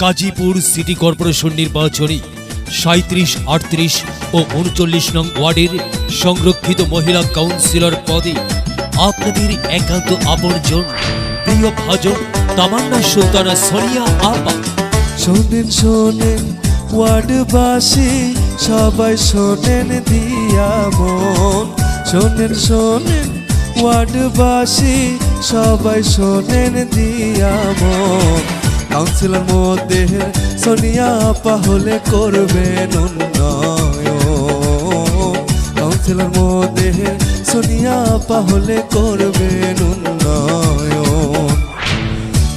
Gazipur city corporation নির্বাচনে সাঁত্রিশ আটত্রিশ ও উনচল্লিশ নং ওয়ার্ডের সংরক্ষিত মহিলা কাউন্সিলর পদে আপনাদের একান্ত আপনজন, প্রিয় ভাজন তামান্না সুলতানা সরিয়া আপা শোনেন শোনেন, ওয়ার্ডবাসী, সবাই শোনেন দিয়া মন। শোনেন শোনেন, ওয়ার্ডবাসী, সবাই শোনেন দিয়া মন। কাউন্সিলর মধ্যে সোনিয়া আপা হলে করবেন উন্নয়ন। কাউন্সিলর মধ্যে সোনিয়া আপা হলে করবেন উন্নয়ন।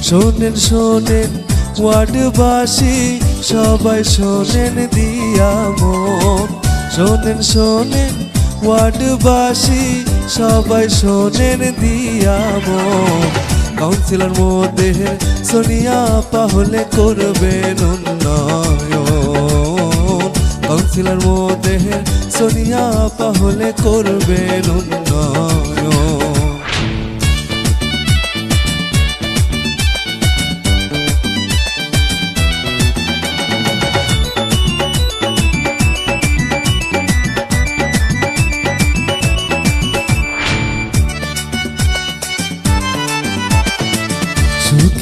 শোনেন শোনেন, ওয়ার্ডবাসী, সবাই শোনেন দিয়া মন। শোনেন শোনেন, ওয়ার্ডবাসী, সবাই শোনেন দিয়া মন। কাউন্সিলর মধ্যে সোনিয়া পাহলে করবেন উন্নয়ন কাউন্সিলর মধ্যে সোনিয়া পাহলে করবেন উন্নয়ন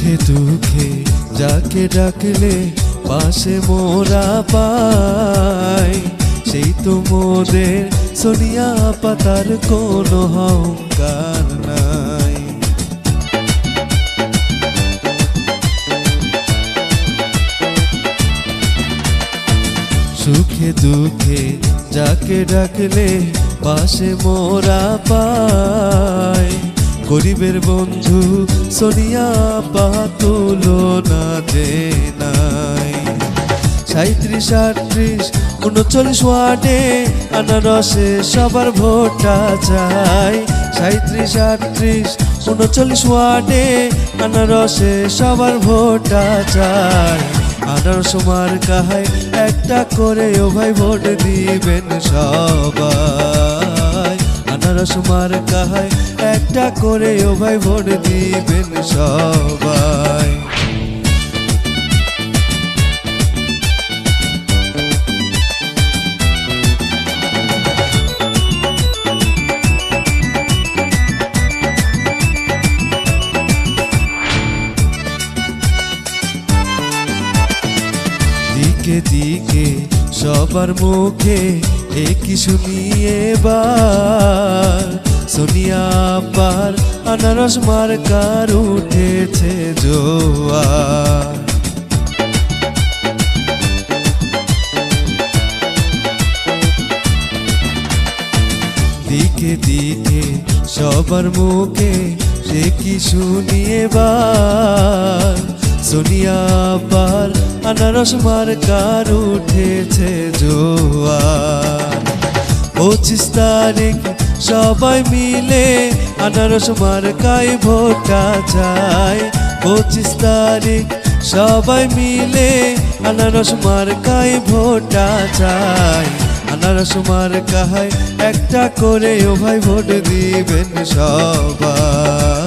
সুখে দুঃখে যাকে ডাকলে পাশে মোরা পাই সেই তো মোদের সোনিয়া পাতার কোনো অহংকার নাই। সুখে দুঃখে যাকে ডাকলে পাশে মোরা পাই গরিবের বন্ধু, সোনিয়া পা তুলনা যে নাই। সাঁত্রিশ আটত্রিশ, উনচল্লিশ ওয়ার্ডে আনারসে সবার ভোটা চাই। সাঁত্রিশ আটত্রিশ, উনচল্লিশ ওয়ার্ডে আনারসে সবার ভোটা চাই। আনারস মার কাহায় একটা করে ও ভাই ভোট দিবেন সবাই। আনারস মার কাহায় একটা করে ও ভাই ভোট দিবেন সবাই। দিকে দিকে সবার মুখে একই শুনিয়ে বার সোনিয়া পার আনারস মার্কার উঠেছে জোয়ার দিকে দিকে সবার মুখে সে কি শুনিয়ে বার সোনিয়া পার আনারস মার্কার উঠেছে জোয়ার। পঁচিশ তারিখ সবাই মিলে আনারস মার্কায় ভোটা যায় পঁচিশ তারিখ সবাই মিলে আনারস মার্কায় ভোটা যায় আনারস মার্কায় একটা করে ও ভাই ভোট দিবেন সবাই।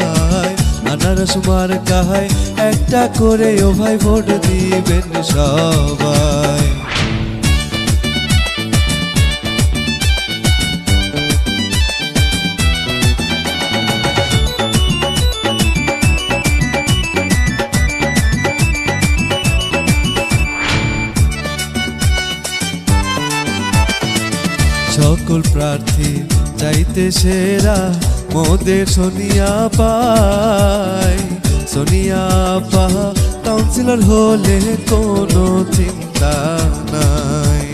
আনারস মার্কায় একটা করে ও ভাই ভোট দিবেন সবাই। সকল প্রার্থী চাইতে সেরা মোদের সোনিয়া পায় সোনিয়া পা কাউন্সিলর হলে কোনো চিন্তা নাই।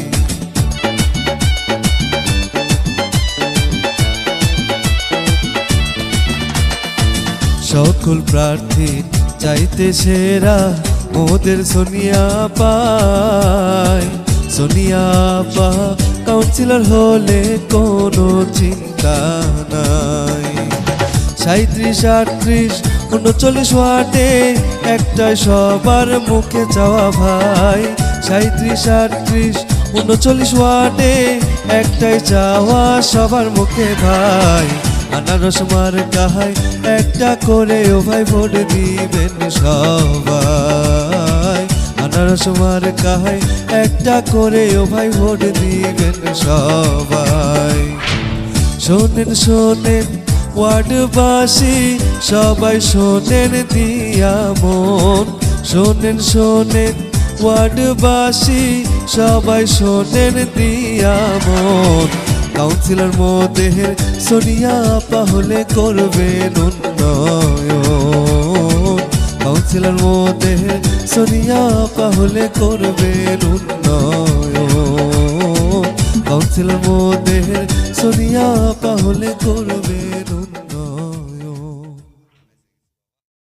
সকল প্রার্থী চাইতে সেরা মোদের সোনিয়া পায় সোনিয়া পা কাউন্সিলর হলে কোনো চিন্তা নাই। সাঁত্রিশ আটত্রিশ, উনচল্লিশ ওয়ার্ডে একটাই সবার মুখে চাওয়া ভাই। সাঁত্রিশ আটত্রিশ, উনচল্লিশ ওয়ার্ডে একটাই চাওয়া সবার মুখে ভাই। আনারস মার কাহাই একটা করে ও ভাই ভোট দিবেন সবাই। মার কাহায় একটা করে ও ভাই ভোট দিবেন সবাই। শোনেন শোনেন, ওয়ার্ডবাসী, সবাই শোনেন দিয়া মন। শোনেন শোনেন, ওয়ার্ডবাসী, সবাই শোনেন দিয়া মন। কাউন্সিলর মোদেহের সোনিয়া আপা হলে করবেন উন্নয়ন। কাউন্সিলর মোদেহের সোনিয়া পাহলে করবেন উন্নয়ন। কাউন্সিল মোদের সোনিয়া পাহলে করবেন করবে